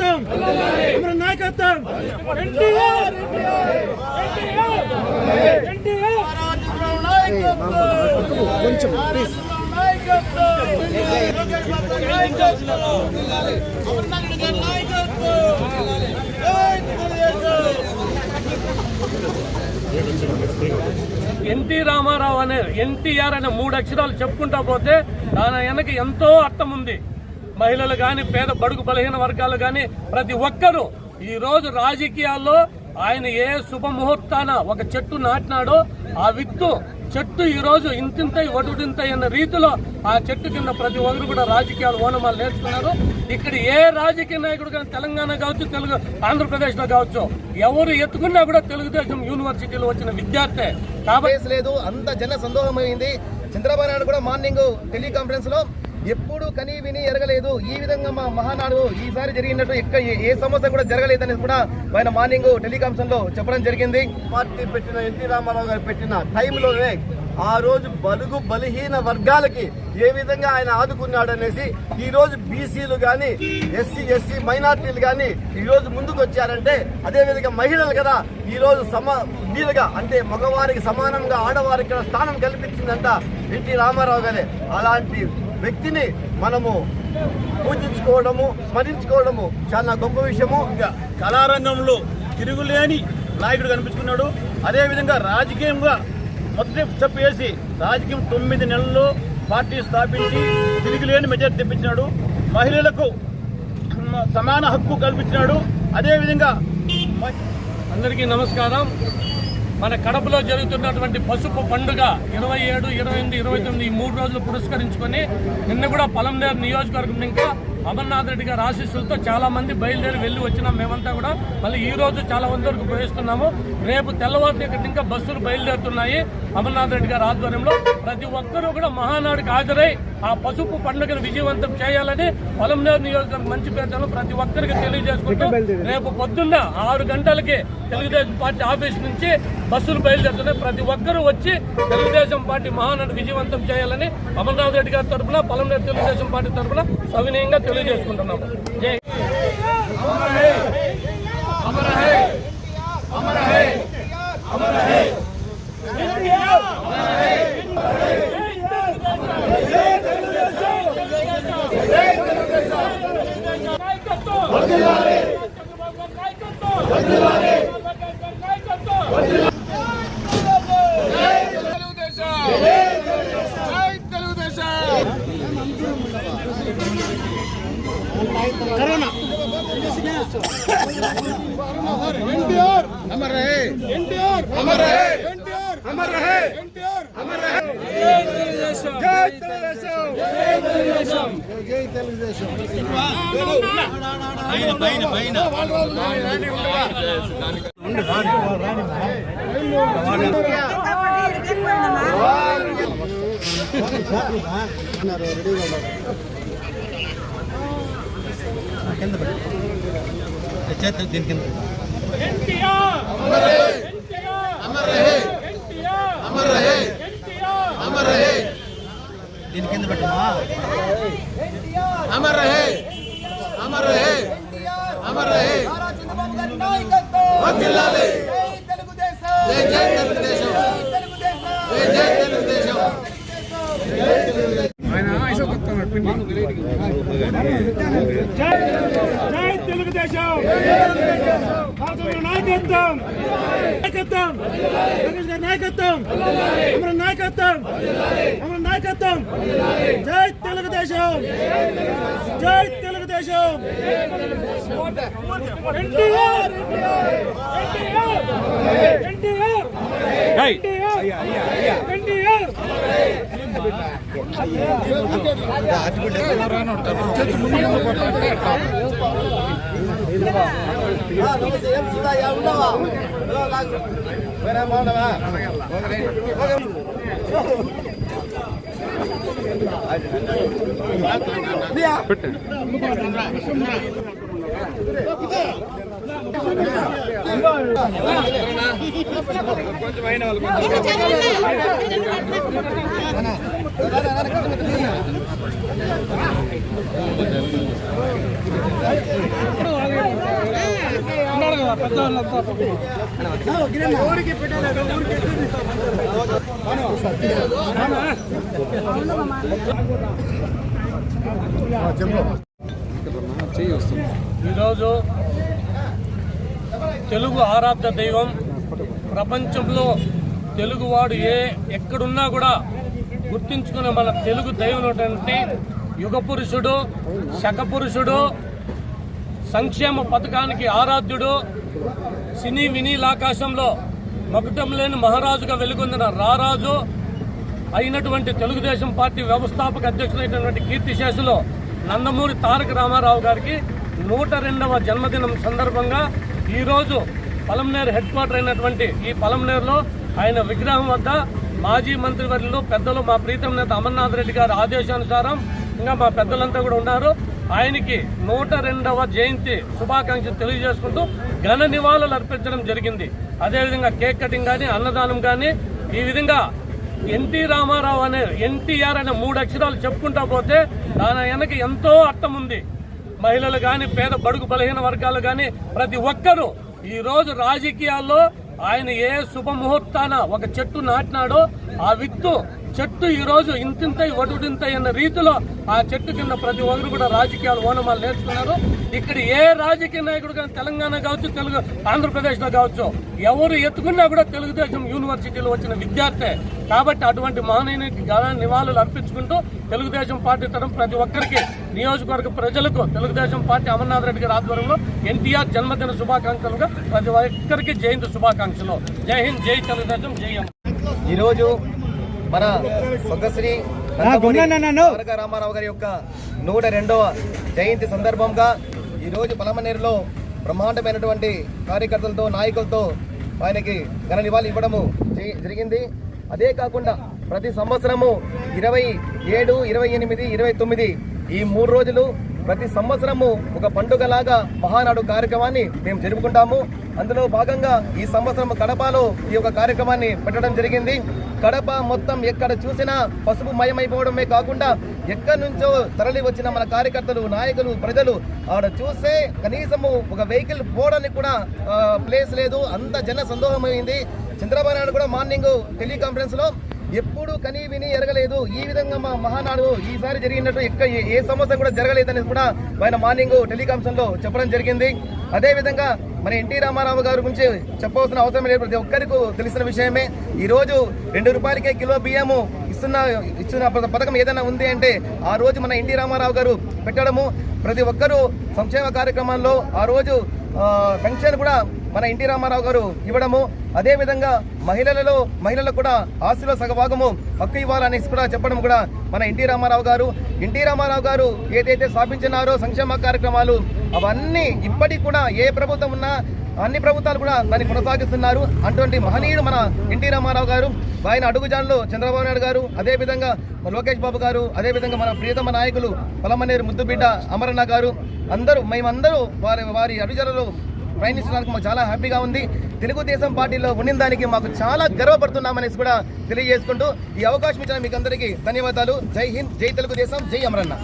నాయకత్వం. అమర నాయకత్వం. ఎన్టీఆర్. కొంచెం ప్లీజ్ ఎన్టీ రామారావు అనే ఎన్టీఆర్ అనే మూడు అక్షరాలు చెప్పుకుంటా పోతే దాని వెనక ఎంతో అర్థం ఉంది. మహిళలు కానీ పేద బడుగు బలహీన వర్గాలు కానీ ప్రతి ఒక్కరూ ఈరోజు రాజకీయాల్లో ఆయన ఏ శుభముహూర్తాన ఒక చెట్టు నాటినాడో ఆ విత్తు చెట్టు ఈరోజు రోజు ఇంతింతై వటుడింతై అన్న రీతిలో ఆ చెట్టు కింద ప్రతి ఒక్కరు కూడా రాజకీయాలు ఓనమాలు నేర్చుకున్నారు. ఇక్కడ ఏ రాజకీయ నాయకుడు కానీ తెలంగాణ కావచ్చు తెలుగు ఆంధ్రప్రదేశ్లో కావచ్చు ఎవరు ఎత్తుకున్నా కూడా తెలుగుదేశం యూనివర్సిటీలో వచ్చిన విద్యార్థి. కాబట్టి లేదు అంత జన సందోహమైంది. చంద్రబాబు నాయుడు కూడా మార్నింగ్ టెలికాన్ఫరెన్స్లో ఎప్పుడు కనీ విని ఎరగలేదు. ఈ విధంగా మా మహానాడు ఈసారి జరిగినట్టు ఎక్క ఏ- ఏ సమస్య కూడా జరగలేదనేది కూడా ఆయన మార్నింగ్ టెలికాన్ఫరెన్స్లో చెప్పడం జరిగింది. పార్టీ పెట్టిన ఎన్టీ రామారావు గారు పెట్టిన టైంలోనే ఆ రోజు బలుగు బలహీన వర్గాలకి ఏ విధంగా ఆయన ఆదుకున్నాడు అనేసి ఈ రోజు బీసీలు కానీ ఎస్సీ ఎస్సీ మైనార్టీలు కానీ ఈ రోజు ముందుకు వచ్చారంటే అదేవిధంగా మహిళలు కదా ఈ రోజు సమ వీలుగా అంటే మగవారికి సమానంగా ఆడవారికి స్థానం కల్పించిందంట ఎన్టీ రామారావు గారే. అలాంటి వ్యక్తిని మనము పూజించుకోవడము స్మరించుకోవడము చాలా గొప్ప విషయము. ఇంకా కళారంగంలో తిరుగులేని నాయకుడు కనిపించుకున్నాడు. అదేవిధంగా రాజకీయంగా మొదటి స్టెప్ వేసి రాజకీయం తొమ్మిది నెలల్లో పార్టీ స్థాపించి తిరుగులేని మెజార్టీ తెప్పించినాడు. మహిళలకు సమాన హక్కు కల్పించినాడు. అదేవిధంగా అందరికీ నమస్కారం. మన కడపలో జరుగుతున్నటువంటి పసుపు పండుగ ఇరవై ఏడు ఇరవై ఎనిమిది ఇరవై తొమ్మిది ఈ మూడు రోజులు పురస్కరించుకొని నిన్న కూడా పలంనేరు నియోజకవర్గం ఇంకా అమర్నాథ్ రెడ్డి గారి ఆశీస్సులతో చాలా మంది బయలుదేరి వెళ్ళి వచ్చినాం మేమంతా కూడా. మళ్ళీ ఈ రోజు చాలా మంది వరకు ప్రవేశిస్తున్నాము. రేపు తెల్లవారు ఇక్కడ ఇంకా బస్సులు బయలుదేరుతున్నాయి అమర్నాథ్ రెడ్డి గారి ఆధ్వర్యంలో. ప్రతి ఒక్కరూ కూడా మహానాడుకి హాజరై ఆ పసుపు పండుగను విజయవంతం చేయాలని పొలంనేరు నియోజకవర్గం మంచి పేదలు ప్రతి ఒక్కరికి తెలియజేసుకుంటూ రేపు పొద్దున్న ఆరు గంటలకి తెలుగుదేశం పార్టీ ఆఫీస్ నుంచి బస్సులు బయలుదేరుతున్నాయి. ప్రతి ఒక్కరూ వచ్చి తెలుగుదేశం పార్టీ మహానాడు విజయవంతం చేయాలని అమర్నాథ్ రెడ్డి గారి తరఫున పొలంనేరు తెలుగుదేశం పార్టీ తరఫున సవినయంగా తెలియజేసుకుంటున్నాము. జై. జై కింద చేత దీని కింద. దీని కింద పెట్టమా అమర్ రహే అమర్ రహే అమర్ రహే తెలుగుదేశం. తెలుగుదేశం. భారతదేశ నాయకత్వం! నాయకత్వం! నాయకత్వం! అమర నాయకత్వం! అమర నాయకత్వం! జై తెలుగుదేశం! జై తెలుగుదేశం! ఎన్టీఆర్! ఎన్టీఆర్! ఎన్టీఆర్! ఎన్టీఆర్! ఎన్టీఆర్! ఆ, నమస్తే ఏం శివ ఉండవా వేరే బాగుండవా కొంచెం అయిన వాళ్ళు కొంచెం ఈరోజు తెలుగు ఆరాధ్య దైవం ప్రపంచంలో తెలుగువాడు ఏ ఎక్కడున్నా కూడా గుర్తించుకునే మన తెలుగు దైవం ఏంటంటే యుగ పురుషుడు శక పురుషుడు సంక్షేమ పథకానికి ఆరాధ్యుడు సినీ వినీలాకాశంలో మకుటం లేని మహారాజుగా వెలుగొందిన రారాజు అయినటువంటి తెలుగుదేశం పార్టీ వ్యవస్థాపక అధ్యక్షుడైనటువంటి కీర్తిశేషులు నందమూరి తారక రామారావు గారికి నూట రెండవ జన్మదినం సందర్భంగా ఈరోజు పలంనేరు హెడ్ క్వార్టర్ అయినటువంటి ఈ పలంనేరులో ఆయన విగ్రహం వద్ద మాజీ మంత్రివర్యులు పెద్దలు మా ప్రీతం నేత అమర్నాథ్ రెడ్డి గారి ఆదేశానుసారం ఇంకా మా పెద్దలంతా కూడా ఉన్నారు. ఆయనకి నూట రెండవ జయంతి శుభాకాంక్షలు తెలియజేసుకుంటూ ఘన నివాళులు అర్పించడం జరిగింది. అదేవిధంగా కేక్ కటింగ్ కానీ అన్నదానం కానీ ఈ విధంగా ఎన్టీ రామారావు అనే ఎన్టీఆర్ అనే మూడు అక్షరాలు చెప్పుకుంటా పోతే దాని వెనక ఎంతో అర్థం ఉంది. మహిళలు కానీ పేద బడుగు బలహీన వర్గాలు కానీ ప్రతి ఒక్కరూ ఈరోజు రాజకీయాల్లో ఆయన ఏ శుభముహూర్తాన ఒక చెట్టు నాటినాడో ఆ విత్తు చెట్టు ఈ రోజు ఇంతింతై వటుడింతై అన్న రీతిలో ఆ చెట్టు కింద ప్రతి ఒక్కరు కూడా రాజకీయాలు ఓనమాలు నేర్చుకున్నారు. ఇక్కడ ఏ రాజకీయ నాయకుడు కానీ తెలంగాణ కావచ్చు తెలుగు ఆంధ్రప్రదేశ్లో కావచ్చు ఎవరు ఎత్తుకున్నా కూడా తెలుగుదేశం యూనివర్సిటీలో వచ్చిన విద్యార్థే. కాబట్టి అటువంటి మహనీయునికి నివాళులు అర్పించుకుంటూ తెలుగుదేశం పార్టీ తరం ప్రతి ఒక్కరికి నియోజకవర్గ ప్రజలకు తెలుగుదేశం పార్టీ అమర్నాథ్ రెడ్డి గారి ఆధ్వర్యంలో ఎన్టీఆర్ జన్మదిన శుభాకాంక్షలుగా ప్రతి ఒక్కరికి జయంతి శుభాకాంక్షలు. జై హింద్ జై తెలుగుదేశం జై ఈరోజు మన స్వర్గశ్రీ తారక రామారావు గారి యొక్క నూట రెండవ జయంతి సందర్భంగా ఈరోజు పలమనేరులో బ్రహ్మాండమైనటువంటి కార్యకర్తలతో నాయకులతో ఆయనకి ఘన నివాళి ఇవ్వడము జరి- జరిగింది. అదే కాకుండా ప్రతి సంవత్సరము ఇరవై ఏడు ఇరవై ఎనిమిది ఇరవై తొమ్మిది ఈ మూడు రోజులు ప్రతి సంవత్సరము ఒక పండుగలాగా మహానాడు కార్యక్రమాన్ని మేము జరుపుకుంటాము. అందులో భాగంగా ఈ సంవత్సరం కడపలో ఈ యొక్క కార్యక్రమాన్ని పెట్టడం జరిగింది. కడప మొత్తం ఎక్కడ చూసినా పసుపు మయమైపోవడమే కాకుండా ఎక్కడి నుంచో తరలి వచ్చిన మన కార్యకర్తలు నాయకులు ప్రజలు ఆడ చూస్తే కనీసము ఒక వెహికల్ పోవడానికి కూడా ప్లేస్ లేదు. అంత జన సందోహమైంది. చంద్రబాబు నాయుడు కూడా మార్నింగ్ టెలికాన్ఫరెన్స్లో ఎప్పుడు కని విని ఎరగలేదు. ఈ విధంగా మా మహానాడు ఈసారి జరిగినట్టు ఎక్క ఏ- ఏ సమస్య కూడా జరగలేదనేది కూడా ఆయన మార్నింగ్ టెలికాన్ఫరెన్స్లో చెప్పడం జరిగింది. అదేవిధంగా మన ఎన్టీ రామారావు గారి గురించి చెప్పవలసిన అవసరం లేదు. ప్రతి ఒక్కరికి తెలిసిన విషయమే. ఈరోజు రెండు రూపాయలకే కిలో బియ్యము ఇస్తున్న ఇస్తున్న ప- పథకం ఏదైనా ఉంది అంటే ఆ రోజు మన ఎన్టీ రామారావు గారు పెట్టడము. ప్రతి ఒక్కరూ సంక్షేమ కార్యక్రమంలో ఆ రోజు పెన్షన్ కూడా మన ఎన్టీ రామారావు గారు ఇవ్వడము. అదేవిధంగా మహిళలలో మహిళలకు కూడా ఆస్తిలో సగభాగము హక్కు ఇవ్వాలనేసి కూడా చెప్పడం కూడా మన ఎన్టీ రామారావు గారు. ఎన్టీ రామారావు గారు ఏదైతే స్థాపించినారో సంక్షేమ కార్యక్రమాలు అవన్నీ ఇప్పటికి కూడా ఏ ప్రభుత్వం ఉన్నా అన్ని ప్రభుత్వాలు కూడా దాన్ని కొనసాగిస్తున్నారు. అటువంటి మహనీయుడు మన ఎన్టీ రామారావు గారు. ఆయన అడుగుజాడలో చంద్రబాబు నాయుడు గారు అదే విధంగా లోకేష్ బాబు గారు అదే విధంగా మన ప్రియతమ నాయకులు పలమనేరు ముద్దుబిడ్డ అమరన్న గారు. అందరూ మేమందరూ వారి వారి అడుగుజాడలో ప్రయాణించడానికి మాకు చాలా హ్యాపీగా ఉంది. తెలుగుదేశం పార్టీలో ఉండిన దానికి మాకు చాలా గర్వపడుతున్నామనేసి కూడా తెలియజేసుకుంటూ ఈ అవకాశం ఇచ్చిన మీకు అందరికీ ధన్యవాదాలు. జై హింద్ జై తెలుగుదేశం జై అమరన్న.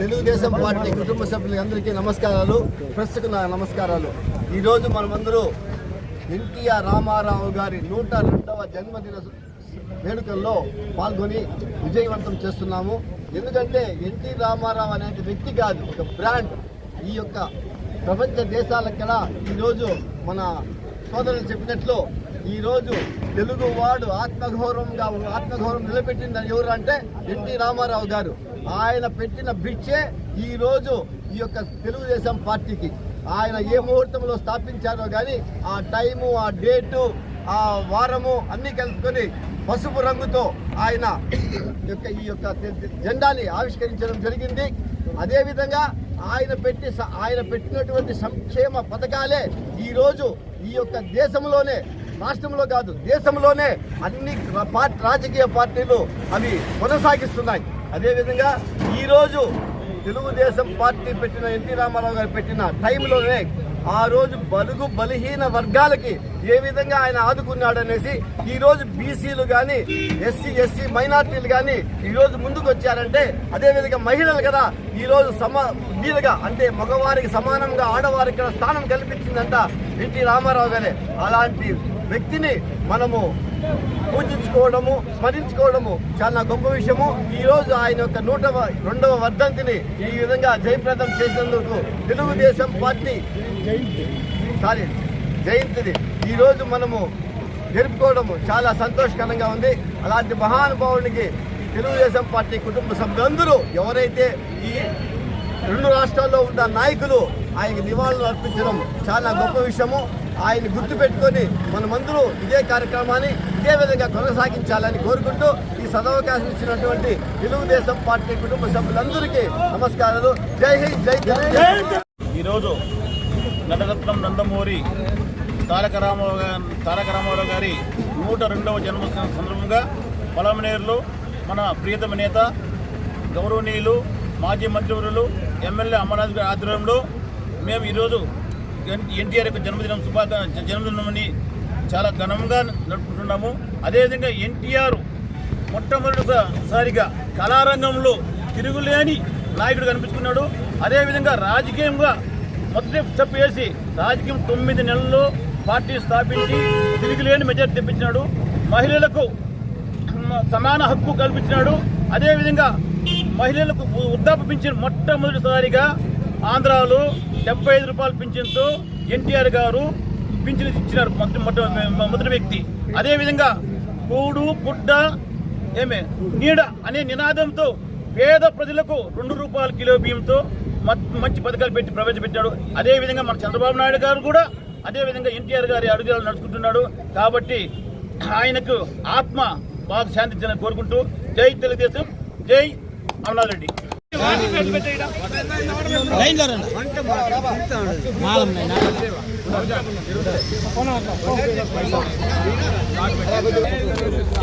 తెలుగుదేశం పార్టీ కుటుంబ సభ్యులందరికీ నమస్కారాలు ప్రస్తుత నా నమస్కారాలు. ఈరోజు మనమందరూ ఎన్టీఆర్ రామారావు గారి నూట రెండవ జన్మదిన వేడుకల్లో పాల్గొని విజయవంతం చేస్తున్నాము. ఎందుకంటే ఎన్టీ రామారావు అనే వ్యక్తి కాదు ఒక బ్రాండ్. ఈ యొక్క ప్రపంచ దేశాలక్కడ ఈరోజు మన సోదరులు చెప్పినట్లు ఈరోజు తెలుగువాడు ఆత్మగౌరవంగా ఆత్మగౌరవం నిలబెట్టింది ఎవరు అంటే ఎన్టీ రామారావు గారు. ఆయన పెట్టిన భిక్షే ఈరోజు ఈ యొక్క తెలుగుదేశం పార్టీకి. ఆయన ఏ ముహూర్తంలో స్థాపించారో కానీ ఆ టైము ఆ డేటు ఆ వారము అన్నీ కలుపుకొని పసుపు రంగుతో ఆయన యొక్క ఈ యొక్క జెండాని ఆవిష్కరించడం జరిగింది. అదేవిధంగా ఆయన పెట్టి ఆయన పెట్టినటువంటి సంక్షేమ పథకాలే ఈ రోజు ఈ యొక్క దేశంలోనే రాష్ట్రంలో కాదు దేశంలోనే అన్ని పార్టీ రాజకీయ పార్టీలు అవి కొనసాగిస్తున్నాయి. అదేవిధంగా ఈరోజు తెలుగుదేశం పార్టీ పెట్టిన ఎన్టీ రామారావు గారు పెట్టిన టైంలోనే ఆ రోజు బలుగు బలహీన వర్గాలకి ఏ విధంగా ఆయన ఆదుకున్నాడనేసి ఈ రోజు బీసీలు కానీ ఎస్సీ ఎస్సీ మైనార్టీలు కానీ ఈ రోజు ముందుకు వచ్చారంటే అదేవిధంగా మహిళలు కదా ఈ రోజు సమ వీలుగా అంటే మగవారికి సమానంగా ఆడవారికి స్థానం కల్పించిందంట ఎన్టీ రామారావు గారే. అలాంటి వ్యక్తిని మనము పూజించుకోవడము స్మరించుకోవడము చాలా గొప్ప విషయము. ఈ రోజు ఆయన యొక్క నూట రెండవ వర్ధంతిని ఈ విధంగా జయప్రదం చేసినందుకు తెలుగుదేశం పార్టీ సారీ జయంతిని ఈ రోజు మనము జరుపుకోవడము చాలా సంతోషకరంగా ఉంది. అలాంటి మహానుభావునికి తెలుగుదేశం పార్టీ కుటుంబ సభ్యులందరూ ఎవరైతే ఈ రెండు రాష్ట్రాల్లో ఉన్న నాయకులు ఆయనకి నివాళులు అర్పించడం చాలా గొప్ప విషయము. ఆయన గుర్తుపెట్టుకొని మనమందరూ ఇదే కార్యక్రమాన్ని ఇదే విధంగా కొనసాగించాలని కోరుకుంటూ ఈ సదవకాశం ఇచ్చినటువంటి తెలుగుదేశం పార్టీ కుటుంబ సభ్యులందరికీ నమస్కారాలు. జై హింద్ జై జై ఈరోజు నటరత్నం నందమూరి తారక రామారావు గారి తారక రామారావు గారి నూట రెండవ జన్మదిన సందర్భంగా పొలమనేరులో మన ప్రియతమ నేత గౌరవనీయులు మాజీ మంత్రివర్యులు ఎమ్మెల్యే అమర్నాథ్ గారి ఆధ్వర్యంలో మేము ఈరోజు ఎన్టీఆర్ యొక్క జన్మదినం శుభాకా జన్మదినమని చాలా ఘనంగా నడుపుకుంటున్నాము. అదేవిధంగా ఎన్టీఆర్ మొట్టమొదటిసారిగా కళారంగంలో తిరుగులేని నాయకుడు కనిపించుకున్నాడు. అదేవిధంగా రాజకీయంగా మొదటి స్టెప్ వేసి రాజకీయం తొమ్మిది నెలల్లో పార్టీ స్థాపించి తిరుగులేని మెజార్టీ తెప్పించినాడు. మహిళలకు సమాన హక్కు కల్పించినాడు. అదేవిధంగా మహిళలకు వృద్ధాప్య పింఛన్ మొట్టమొదటిసారిగా ఆంధ్రాలో డెబ్బై ఐదు రూపాయల పింఛన్తో ఎన్టీఆర్ గారు పింఛన్ ఇచ్చినారు మొదటి మొట్ట- మొదటి వ్యక్తి. అదేవిధంగా కూడు పుట్ట ఏమే నీడ అనే నినాదంతో పేద ప్రజలకు రెండు రూపాయల కిలో బియ్యంతో మ- మంచి పథకాలు పెట్టి ప్రవేశపెట్టాడు. అదే విధంగా మన చంద్రబాబు నాయుడు గారు కూడా అదే విధంగా ఎన్టీఆర్ గారి అడుగులు నడుచుకుంటున్నాడు. కాబట్టి ఆయనకు ఆత్మ బాగా శాంతించాలని కోరుకుంటూ జై తెలుగుదేశం జై అమలారెడ్డి. రెడ్డి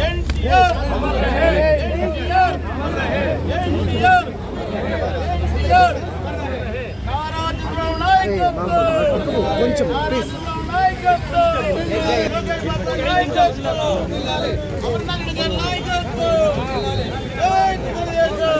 ఎన్టీఆర్ ఎన్టీఆర్ నాయకత్వం కొంచెం ప్లీజ్ నాయకత్వం లోకేష్ బాబు నాయకత్వం అమర్నాథ్ రెడ్డి గారి నాయకత్వం జై తెలుగుదేశం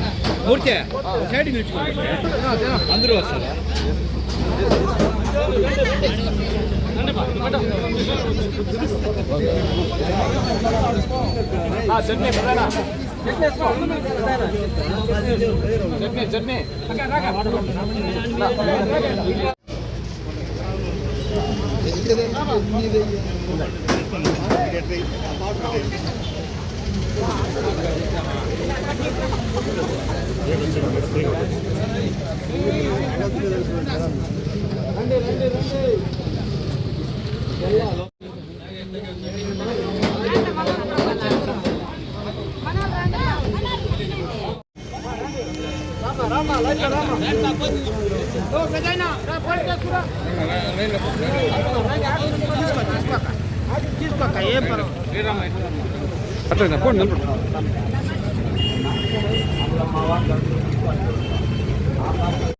ಮೂರ್ತಿ ಸೈಡ್ ಅಂದರು ಅಸಲ ಚಟ್ನಿ ಬರೋಣ ಚಟ್ನಿ ಚಟ್ನಿ ಚಟ್ನಿ వస్తారు చట్నీ చట్నీ అట్లా పోండి. నిలబడు